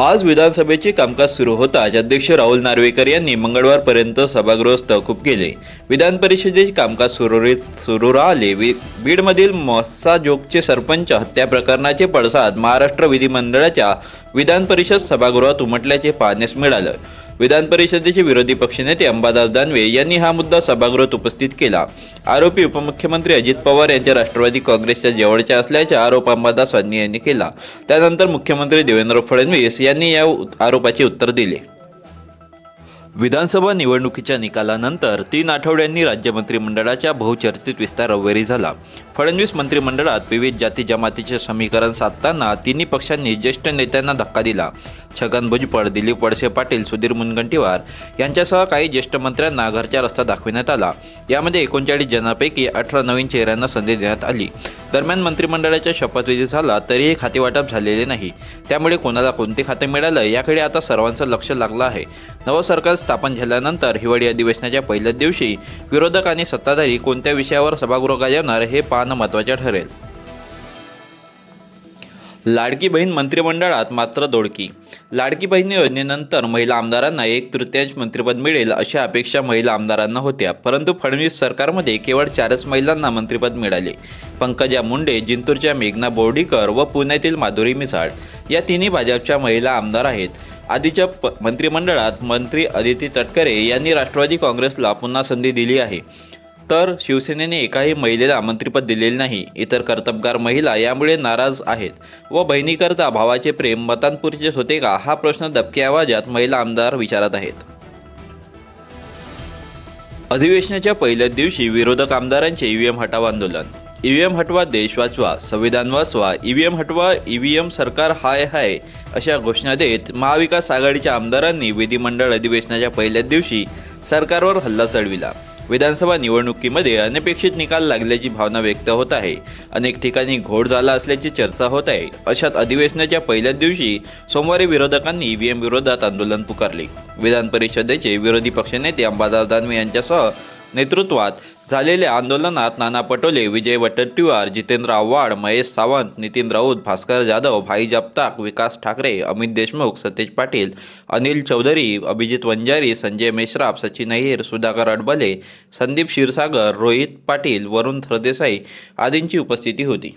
आज विधानसभेचे कामकाज सुरू होताच अध्यक्ष राहुल नार्वेकर यांनी मंगळवारपर्यंत सभागृह तहकूब केले. विधान परिषदेचे कामकाज सुरळीत सुरू राहिले. बीडमधील मस्साजोगचे सरपंच हत्या प्रकरणाचे पडसाद महाराष्ट्र विधिमंडळाच्या विधान परिषद सभागृहात उमटल्याचे पाहण्यास मिळालं. विधान परिषदेचे विरोधी पक्षनेते अंबादास दानवे यांनी हा मुद्दा सभागृहात उपस्थित केला. आरोपी उपमुख्यमंत्री अजित पवार यांच्या राष्ट्रवादी काँग्रेसच्या जवळच्या असल्याचा आरोप अंबादास यांनी केला. त्यानंतर मुख्यमंत्री देवेंद्र फडणवीस यांनी या उ- आरोपाचे उत्तर दिले. विधानसभा निवडणुकीच्या निकालानंतर तीन आठवड्यांनी राज्य मंत्रिमंडळाच्या बहुचर्चित विस्तार रविवारी झाला. फडणवीस मंत्रिमंडळात विविध जाती जमातीचे समीकरण साधताना तिन्ही पक्षांनी ज्येष्ठ नेत्यांना धक्का दिला. छगन भुजबळ दिलीप वळसे पाटील सुधीर मुनगंटीवार यांच्यासह काही ज्येष्ठ मंत्र्यांना घरच्या रस्ता दाखविण्यात आला. यामध्ये एकोणचाळीस जणांपैकी अठरा नवीन चेहऱ्यांना संधी देण्यात आली. दरम्यान मंत्रिमंडळाच्या शपथविधी झाला तरीही खातेवाटप झालेले नाही. त्यामुळे कोणाला कोणते खाते मिळालं याकडे आता सर्वांचं लक्ष लागलं आहे. नवं सरकार स्थापन झाल्यानंतर हिवाळी अधिवेशनाच्या पहिल्याच दिवशी विरोधक आणि सत्ताधारी कोणत्या विषयावर सभागृह गाजवणार हे पाहणं महत्त्वाचे ठरेल. लाडकी बहीण मंत्रिमंडळात मात्र दोडकी. लाडकी बहीण योजनेनंतर महिला आमदारांना एक तृतीयांश मंत्रिपद मिळेल अशा अपेक्षा महिला आमदारांना होत्या. परंतु फडणवीस सरकारमध्ये केवळ चारच महिलांना मंत्रिपद मिळाले. पंकजा मुंडे जिंतूरच्या मेघना बोर्डीकर व पुण्यातील माधुरी मिसाळ या तिन्ही भाजपच्या महिला आमदार आहेत. आधीच्या प मंत्रिमंडळात मंत्री अदिती तटकरे यांनी राष्ट्रवादी काँग्रेसला पुन्हा संधी दिली आहे. तर शिवसेनेने एकाही महिलेला मंत्रिपद दिलेले नाही. इतर कर्तबगार महिला यामुळे नाराज आहेत. व बहिणीकरता भावाचे प्रेम मतांपुरचेच होते का? हा प्रश्न दबक्या आवाजात महिला आमदार विचारत आहेत. अधिवेशनाच्या पहिल्याच दिवशी विरोधक आमदारांचे ईव्हीएम हटाव आंदोलन. ईव्हीएम हटवा देश वाचवा संविधान वाचवा ईव्हीएम हटवा ईव्हीएम सरकार हाय हाय अशा घोषणा देत महाविकास आघाडीच्या आमदारांनी विधिमंडळ अधिवेशनाच्या पहिल्याच दिवशी सरकारवर हल्ला चढविला. विधानसभा निवडणुकीमध्ये अनपेक्षित निकाल लागल्याची भावना व्यक्त होत आहे. अनेक ठिकाणी घोड झाला असल्याची चर्चा होत आहे. अशात अधिवेशनाच्या पहिल्याच दिवशी सोमवारी विरोधकांनी ईव्हीएम विरोधात आंदोलन पुकारले. विधान परिषदेचे विरोधी पक्षनेते अंबादास दानवे यांच्यासह नेतृत्वात झालेल्या आंदोलनात नाना पटोले विजय वटट्टीवार जितेंद्र आव्हाड महेश सावंत नितीन राऊत भास्कर जाधव भाई जगताप विकास ठाकरे अमित देशमुख सतेज पाटील अनिल चौधरी अभिजित वंजारी संजय मेश्राफ सचिन अहिर सुधाकर अडबले संदीप क्षीरसागर रोहित पाटील वरुण सरदेसाई आदींची उपस्थिती होती.